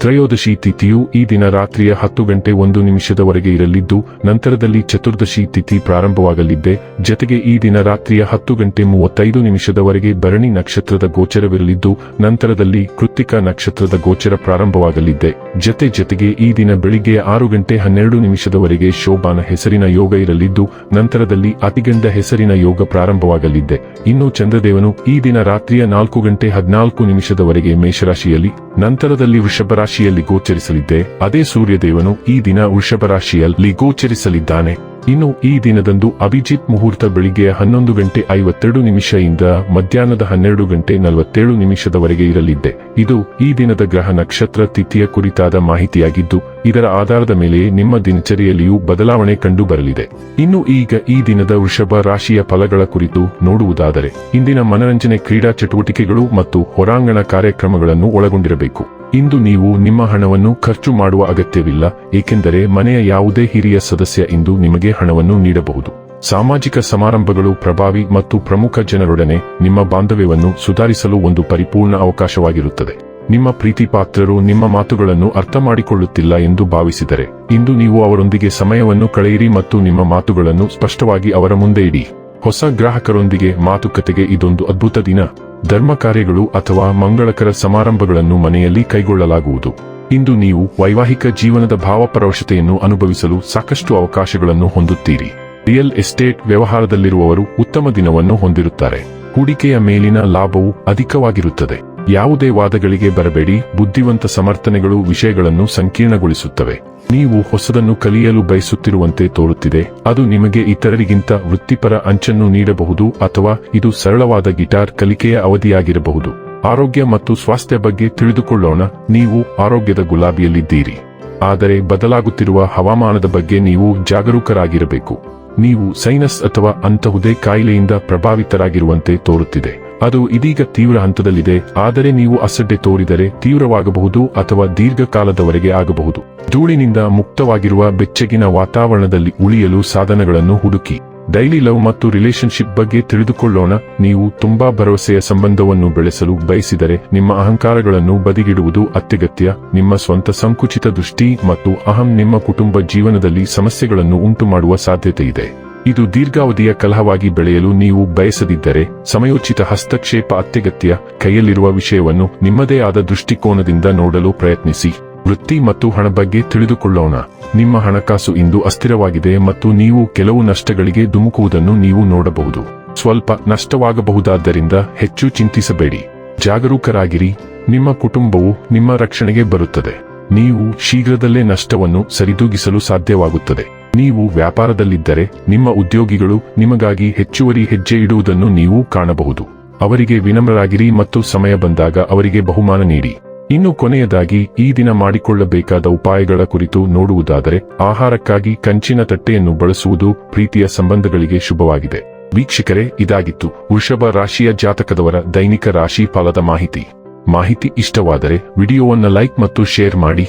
ತ್ರಯೋದಶಿ ತಿಥಿಯು ಈ ದಿನ ರಾತ್ರಿಯ ಹತ್ತು ಗಂಟೆ ಒಂದು ನಿಮಿಷದವರೆಗೆ ಇರಲಿದ್ದು, ನಂತರದಲ್ಲಿ ಚತುರ್ದಶಿ ತಿಥಿ ಪ್ರಾರಂಭವಾಗಲಿದ್ದೆ. ಜತೆಗೆ ಈ ದಿನ ರಾತ್ರಿಯ ಹತ್ತು ಗಂಟೆ ಮೂವತ್ತೈದು ನಿಮಿಷದವರೆಗೆ ಭರಣಿ ನಕ್ಷತ್ರದ ಗೋಚರವಿರಲಿದ್ದು, ನಂತರದಲ್ಲಿ ಕೃತ್ತಿಕ ನಕ್ಷತ್ರದ ಗೋಚರ ಪ್ರಾರಂಭವಾಗಲಿದ್ದೆ. ಜತೆ ಜತೆಗೆ ಈ ದಿನ ಬೆಳಿಗ್ಗೆ ಆರು ಗಂಟೆ ಹನ್ನೆರಡು ನಿಮಿಷದವರೆಗೆ ಶೋಭಾನ ಹೆಸರಿನ ಯೋಗ ಇರಲಿದ್ದು, ನಂತರದಲ್ಲಿ ಅತಿಗಂಡ ಹೆಸರಿನ ಯೋಗ ಪ್ರಾರಂಭವಾಗಲಿದ್ದೆ. ಇನ್ನು ಚಂದ್ರದೇವನು ಈ ದಿನ ರಾತ್ರಿಯ ನಾಲ್ಕು ಗಂಟೆ ಹದಿನಾಲ್ಕು ನಿಮಿಷದವರೆಗೆ ಮೇಷರಾಶಿಯಲ್ಲಿ, ನಂತರದಲ್ಲಿ ವೃಷಭ ರಾಶಿಯಲ್ಲಿ ಗೋಚರಿಸಲಿದ್ದೆ. ಅದೇ ಸೂರ್ಯದೇವನು ಈ ದಿನ ವೃಷಭ ರಾಶಿಯಲ್ಲಿ ಗೋಚರಿಸಲಿದ್ದಾನೆ. ಇನ್ನು ಈ ದಿನದಂದು ಅಭಿಜಿತ್ ಮುಹೂರ್ತ ಬೆಳಿಗ್ಗೆ ಹನ್ನೊಂದು ಗಂಟೆ ಐವತ್ತೆರಡು ನಿಮಿಷದಿಂದ ಮಧ್ಯಾಹ್ನದ ಹನ್ನೆರಡು ಗಂಟೆ ನಲವತ್ತೇಳು ನಿಮಿಷದವರೆಗೆ ಇರಲಿದ್ದೆ. ಇದು ಈ ದಿನದ ಗ್ರಹ ನಕ್ಷತ್ರ ತಿಥಿಯ ಕುರಿತಾದ ಮಾಹಿತಿಯಾಗಿದ್ದು, ಇದರ ಆಧಾರದ ಮೇಲೆ ನಿಮ್ಮ ದಿನಚರಿಯಲ್ಲಿಯೂ ಬದಲಾವಣೆ ಕಂಡು ಬರಲಿದೆ ಇನ್ನು ಈಗ ಈ ದಿನದ ವೃಷಭ ರಾಶಿಯ ಫಲಗಳ ಕುರಿತು ನೋಡುವುದಾದರೆ, ಇಂದಿನ ಮನರಂಜನೆ ಕ್ರೀಡಾ ಚಟುವಟಿಕೆಗಳು ಮತ್ತು ಹೊರಾಂಗಣ ಕಾರ್ಯಕ್ರಮಗಳನ್ನು ಒಳಗೊಂಡಿರಬೇಕು. ಇಂದು ನೀವು ನಿಮ್ಮ ಹಣವನ್ನು ಖರ್ಚು ಮಾಡುವ ಅಗತ್ಯವಿಲ್ಲ, ಏಕೆಂದರೆ ಮನೆಯ ಯಾವುದೇ ಹಿರಿಯ ಸದಸ್ಯ ಇಂದು ನಿಮಗೆ ಹಣವನ್ನು ನೀಡಬಹುದು. ಸಾಮಾಜಿಕ ಸಮಾರಂಭಗಳು ಪ್ರಭಾವಿ ಮತ್ತು ಪ್ರಮುಖ ಜನರೊಡನೆ ನಿಮ್ಮ ಬಾಂಧವ್ಯವನ್ನು ಸುಧಾರಿಸಲು ಒಂದು ಪರಿಪೂರ್ಣ ಅವಕಾಶವಾಗಿರುತ್ತದೆ. ನಿಮ್ಮ ಪ್ರೀತಿಪಾತ್ರರು ನಿಮ್ಮ ಮಾತುಗಳನ್ನು ಅರ್ಥ ಮಾಡಿಕೊಳ್ಳುತ್ತಿಲ್ಲ ಎಂದು ಭಾವಿಸಿದರೆ, ಇಂದು ನೀವು ಅವರೊಂದಿಗೆ ಸಮಯವನ್ನು ಕಳೆಯಿರಿ ಮತ್ತು ನಿಮ್ಮ ಮಾತುಗಳನ್ನು ಸ್ಪಷ್ಟವಾಗಿ ಅವರ ಮುಂದೆ ಇಡಿ. ಹೊಸ ಗ್ರಾಹಕರೊಂದಿಗೆ ಮಾತುಕತೆಗೆ ಇದೊಂದು ಅದ್ಭುತ ದಿನ. ಧರ್ಮ ಕಾರ್ಯಗಳು ಅಥವಾ ಮಂಗಳಕರ ಸಮಾರಂಭಗಳನ್ನು ಮನೆಯಲ್ಲಿ ಕೈಗೊಳ್ಳಲಾಗುವುದು. ಇಂದು ನೀವು ವೈವಾಹಿಕ ಜೀವನದ ಭಾವಪರವಶತೆಯನ್ನು ಅನುಭವಿಸಲು ಸಾಕಷ್ಟು ಅವಕಾಶಗಳನ್ನು ಹೊಂದುತ್ತೀರಿ. ರಿಯಲ್ ಎಸ್ಟೇಟ್ ವ್ಯವಹಾರದಲ್ಲಿರುವವರು ಉತ್ತಮ ದಿನವನ್ನು ಹೊಂದಿರುತ್ತಾರೆ. ಹೂಡಿಕೆಯ ಮೇಲಿನ ಲಾಭವು ಅಧಿಕವಾಗಿರುತ್ತದೆ. ಯಾವುದೇ ವಾದಗಳಿಗೆ ಬರಬೇಡಿ, ಬುದ್ಧಿವಂತ ಸಮರ್ಥನೆಗಳು ವಿಷಯಗಳನ್ನು ಸಂಕೀರ್ಣಗೊಳಿಸುತ್ತವೆ. ನೀವು ಹೊಸದನ್ನು ಕಲಿಯಲು ಬಯಸುತ್ತಿರುವಂತೆ ತೋರುತ್ತಿದೆ, ಅದು ನಿಮಗೆ ಇತರರಿಗಿಂತ ವೃತ್ತಿಪರ ಅಂಚನ್ನು ನೀಡಬಹುದು ಅಥವಾ ಇದು ಸರಳವಾದ ಗಿಟಾರ್ ಕಲಿಕೆಯ ಅವಧಿಯಾಗಿರಬಹುದು. ಆರೋಗ್ಯ ಮತ್ತು ಸ್ವಾಸ್ಥ್ಯ ಬಗ್ಗೆ ತಿಳಿದುಕೊಳ್ಳೋಣ, ನೀವು ಆರೋಗ್ಯದ ಗುಲಾಬಿಯಲ್ಲಿದ್ದೀರಿ. ಆದರೆ ಬದಲಾಗುತ್ತಿರುವ ಹವಾಮಾನದ ಬಗ್ಗೆ ನೀವು ಜಾಗರೂಕರಾಗಿರಬೇಕು. ನೀವು ಸೈನಸ್ ಅಥವಾ ಅಂತಹುದೇ ಕಾಯಿಲೆಯಿಂದ ಪ್ರಭಾವಿತರಾಗಿರುವಂತೆ ತೋರುತ್ತಿದೆ. ಅದು ಇದೀಗ ತೀವ್ರ ಹಂತದಲ್ಲಿದೆ, ಆದರೆ ನೀವು ಅಸಡ್ಡೆ ತೋರಿದರೆ ತೀವ್ರವಾಗಬಹುದು ಅಥವಾ ದೀರ್ಘಕಾಲದವರೆಗೆ ಆಗಬಹುದು. ಧೂಳಿನಿಂದ ಮುಕ್ತವಾಗಿರುವ ಬೆಚ್ಚಗಿನ ವಾತಾವರಣದಲ್ಲಿ ಉಳಿಯಲು ಸಾಧನಗಳನ್ನು ಹುಡುಕಿ. ಡೈಲಿ ಲವ್ ಮತ್ತು ರಿಲೇಶನ್ಶಿಪ್ ಬಗ್ಗೆ ತಿಳಿದುಕೊಳ್ಳೋಣ. ನೀವು ತುಂಬಾ ಭರವಸೆಯ ಸಂಬಂಧವನ್ನು ಬೆಳೆಸಲು ಬಯಸಿದರೆ ನಿಮ್ಮ ಅಹಂಕಾರಗಳನ್ನು ಬದಿಗಿಡುವುದು ಅತ್ಯಗತ್ಯ. ನಿಮ್ಮ ಸ್ವಂತ ಸಂಕುಚಿತ ದೃಷ್ಟಿ ಮತ್ತು ಅಹಂ ನಿಮ್ಮ ಕುಟುಂಬ ಜೀವನದಲ್ಲಿ ಸಮಸ್ಯೆಗಳನ್ನು ಉಂಟುಮಾಡುವ ಸಾಧ್ಯತೆ ಇದೆ ಇದು ದೀರ್ಘಾವಧಿಯ ಕಲಹವಾಗಿ ಬೆಳೆಯಲು ನೀವು ಬಯಸದಿದ್ದರೆ ಸಮಯೋಚಿತ ಹಸ್ತಕ್ಷೇಪ ಅತ್ಯಗತ್ಯ ಕೈಯಲ್ಲಿರುವ ವಿಷಯವನ್ನು ನಿಮ್ಮದೇ ಆದ ದೃಷ್ಟಿಕೋನದಿಂದ ನೋಡಲು ಪ್ರಯತ್ನಿಸಿ. ವೃತ್ತಿ ಮತ್ತು ಹಣ ಬಗ್ಗೆ ತಿಳಿದುಕೊಳ್ಳೋಣ. ನಿಮ್ಮ ಹಣಕಾಸು ಇಂದು ಅಸ್ಥಿರವಾಗಿದೆ ಮತ್ತು ನೀವು ಕೆಲವು ನಷ್ಟಗಳಿಗೆ ಧುಮುಕುವುದನ್ನು ನೀವು ನೋಡಬಹುದು. ಸ್ವಲ್ಪ ನಷ್ಟವಾಗಬಹುದಾದ್ದರಿಂದ ಹೆಚ್ಚು ಚಿಂತಿಸಬೇಡಿ. ಜಾಗರೂಕರಾಗಿರಿ. ನಿಮ್ಮ ಕುಟುಂಬವು ನಿಮ್ಮ ರಕ್ಷಣೆಗೆ ಬರುತ್ತದೆ. ನೀವು ಶೀಘ್ರದಲ್ಲೇ ನಷ್ಟವನ್ನು ಸರಿದೂಗಿಸಲು ಸಾಧ್ಯವಾಗುತ್ತದೆ. ನೀವು ವ್ಯಾಪಾರದಲ್ಲಿದ್ದರೆ ನಿಮ್ಮ ಉದ್ಯೋಗಿಗಳು ನಿಮಗಾಗಿ ಹೆಚ್ಚುವರಿ ಹೆಜ್ಜೆ ಇಡುವುದನ್ನು ನೀವು ಕಾಣಬಹುದು. ಅವರಿಗೆ ವಿನಮ್ರರಾಗಿರಿ ಮತ್ತು ಸಮಯ ಬಂದಾಗ ಅವರಿಗೆ ಬಹುಮಾನ ನೀಡಿ. ಇನ್ನು ಕೊನೆಯದಾಗಿ, ಈ ದಿನ ಮಾಡಿಕೊಳ್ಳಬೇಕಾದ ಉಪಾಯಗಳ ಕುರಿತು ನೋಡುವುದಾದರೆ, ಆಹಾರಕ್ಕಾಗಿ ಕಂಚಿನ ತಟ್ಟೆಯನ್ನು ಬಳಸುವುದು ಪ್ರೀತಿಯ ಸಂಬಂಧಗಳಿಗೆ ಶುಭವಾಗಿದೆ. ವೀಕ್ಷಕರೇ, ಇದಾಗಿತ್ತು. ವೃಷಭ ರಾಶಿಯ ಜಾತಕದವರ ದೈನಿಕ ರಾಶಿ ಫಲದ ಮಾಹಿತಿ. ಮಾಹಿತಿ ಇಷ್ಟವಾದರೆ, ವಿಡಿಯೋವನ್ನು ಲೈಕ್ ಮತ್ತು ಶೇರ್ ಮಾಡಿ.